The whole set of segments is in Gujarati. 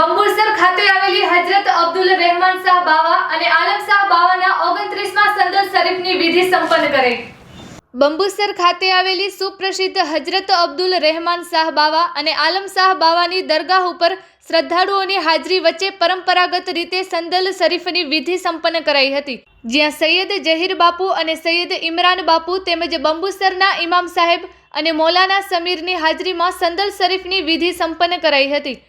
બંબુરસર ખાતે આવેલી હજરત અબ્દુલ રહેમાન શાહ બાવા અને આલમ શાહ બાવાના 29મા સંદત શરીફની વિધિ સંપન્ન કરાઈ બંબુસર ખાતે આવેલી સુપ્રસિદ્ધ હજરત અબ્દુલ રહેમાન શાહ બાવા અને આલમ શાહ બાવાની દરગાહ ઉપર શ્રદ્ધાળુઓની હાજરી વચ્ચે પરંપરાગત રીતે સંદલ શરીફની વિધિ સંપન્ન કરાઈ હતી. જ્યાં સૈયદ જહીર બાપુ અને સૈયદ ઇમરાન બાપુ તેમજ બંબુસરના ઇમામ સાહેબ અને મૌલાના સમીરની હાજરીમાં સંદલ શરીફની વિધિ સંપન્ન કરાઈ હતી.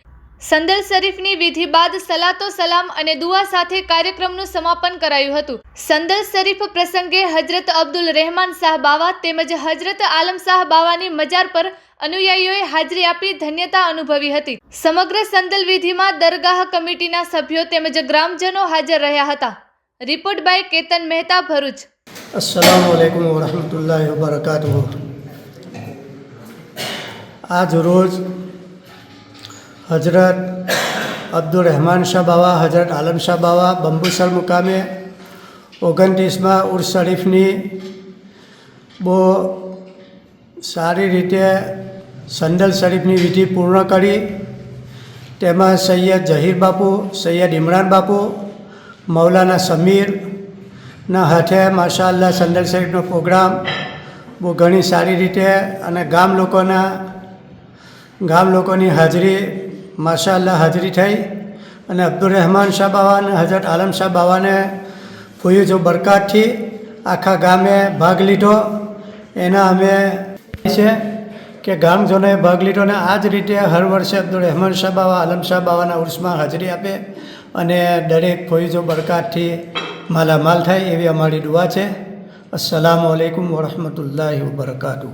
સંદલ શરીફની વિધિ બાદ સલાતો સલામ અને દુઆ સાથે કાર્યક્રમનું સમાપન કરાયું હતું. સંદલ શરીફ પ્રસંગે હજરત અબ્દુલ રહેમાન શાહ બાવા તેમજ હજરત આલમ શાહ બાવાની મજાર પર અનુયાયીઓએ હાજરી આપી ધન્યતા અનુભવી હતી. સમગ્ર સંદલ વિધિમાં દરગાહ કમિટીના સભ્યો તેમજ ગ્રામજનો હાજર રહ્યા હતા. Report by Ketan Mehta, Bharuch. અસલામ વાલેકુમ વરહમતુલ્લાહ વબરકાતુહ. આજ રોજ હજરત અબ્દુલ રહેમાન શાહ બાવા હજરત આલમ શાહ બાવા બંબુસર મુકામે ઓગણત્રીસમાં ઉર્સ શરીફની બહુ સારી રીતે સંદલ શરીફની વિધિ પૂર્ણ કરી. તેમાં સૈયદ જહીર બાપુ, સૈયદ ઇમરાન બાપુ, મૌલાના સમીર ના હાથે માશાલ્લાહ સંદલ શરીફનો પ્રોગ્રામ બહુ ઘણી સારી રીતે અને ગામ લોકોના ગામ લોકોની હાજરી માશાઅલ્લાહ હાજરી થઈ અને અબ્દુલ રહેમાન શાહ બાવાને હજરત આલમ શાહ બાવાને ફૂઈ જો બરકાતથી આખા ગામે ભાગ લીધો. એના અમે છે કે ગામજનોએ ભાગ લીધો અને આ જ રીતે હર વર્ષે અબ્દુલ રહેમાન શાહ બાવા, આલમ શાહ બાવાના ઉર્સમાં હાજરી આપે અને દરેક ફોઈજો બરકાતથી માલામાલ થાય એવી અમારી દુઆ છે. અસલામ વાલેકુમ વરહમતુલ્લાહ વબરકાતુહ.